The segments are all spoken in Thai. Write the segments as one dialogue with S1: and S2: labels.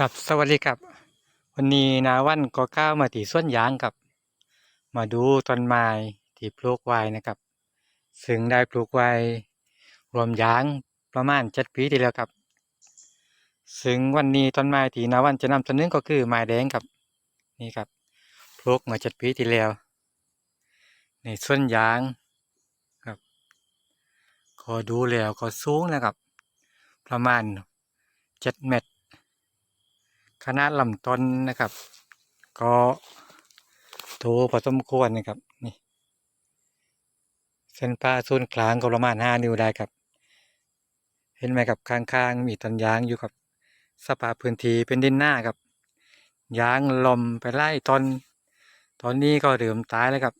S1: ครับสวัสดีครับ วันนี้นาวันก็ก้าวมาที่สวนยางครับ มาดูต้นไม้ที่ปลูกไว้นะครับ ซึ่งได้ปลูกไว้รวมยางประมาณเจ็ดปีที่แล้วครับ ซึ่งวันนี้ต้นไม้ที่นาวันจะนำเสนอก็คือไม้แดงครับนี่ครับปลูกมาเจ็ดปีที่แล้วในสวนยางครับก็ดูแล้วก็สูงนะครับ ประมาณเจ็ดเมตร ขนาดลำต้นนะครับ ก็โตพอสมควรนะครับนี่เส้นผ่าศูนกลางก็ประมาณห้านิ้วได้ครับ เห็นไหมครับข้างๆ มีต้นยางอยู่ครับ สภาพพื้นที่เป็นดินหน้าครับ ยางลมไปไล่ต้นตอนนี้ก็เริ่มตายแล้วครับ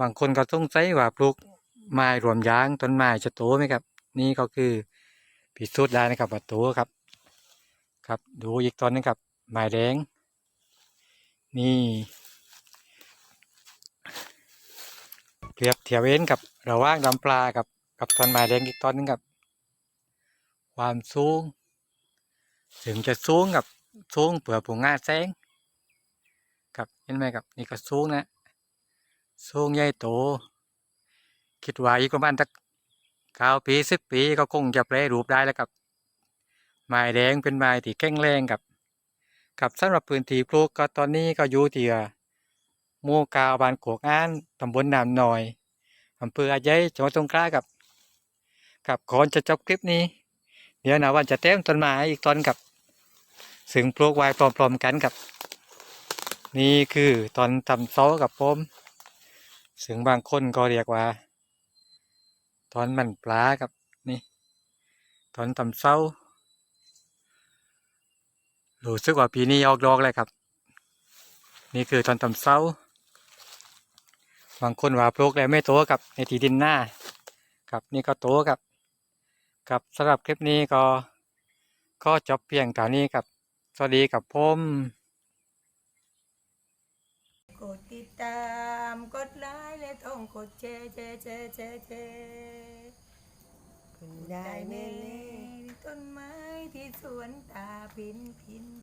S1: บางคนก็สงสัยว่าปลูกไม้รวมยางต้นไม้จะโตไหมครับ นี่ก็คือพิสูจน์ได้นะครับว่าโตครับ ครับดูอีกตอนนึงครับไม้แดง นี่เปรียบเทียบเองกับระว่างลำปลากับกับตอนไม้แดงอีกตอนนึงครับ ความสูง ถึงจะสูงกับสูงเปลือกผงงาแสงครับเห็นไหมครับนี่ก็สูงนะสูงใหญ่โต คิดว่าอีกประมาณสักเก้าปีสิบปีก็คงจะแปรรูปได้แล้วครับ ไม้แดงเป็นไม้ที่แข็งแรงครับกับสำหรับพื้นที่ปลูกก็ตอนนี้ก็อยู่ที่หมู่กาวบานโขกอ้านตำบลน้ำน้อยอำเภออายัยจังหวัดสงขลาครับ กับก่อนจะจบคลิปนี้ เดี๋ยวนะวันจะเต็มต้นไม้อีกต้นกับซึ่งปลูกไว้พร้อมๆกันครับ นี่คือตอนทำเสากับผมซึ่งบางคนก็เรียกว่าตอนมันปลาครับนี่ตอนทำเสา รู้สึกว่าปีนี้ออกดอกเลยครับ นี่คือตอนทำเสาบางคนว่าปลูกแล้วไม่โตกับในที่ดินหน้าครับนี่ก็โตครับครับสำหรับคลิปนี้ก็ก็จบเพียงเท่านี้ครับ สวัสดีครับผม
S2: กดติดตามกดไลค์และต้องกดแชร์แชร์แชร์แชร์แชร์
S3: คุณได้
S2: ได้
S3: แม่
S2: แม่
S3: เล่
S2: ต้นไม้ที่สวนตาพินพิน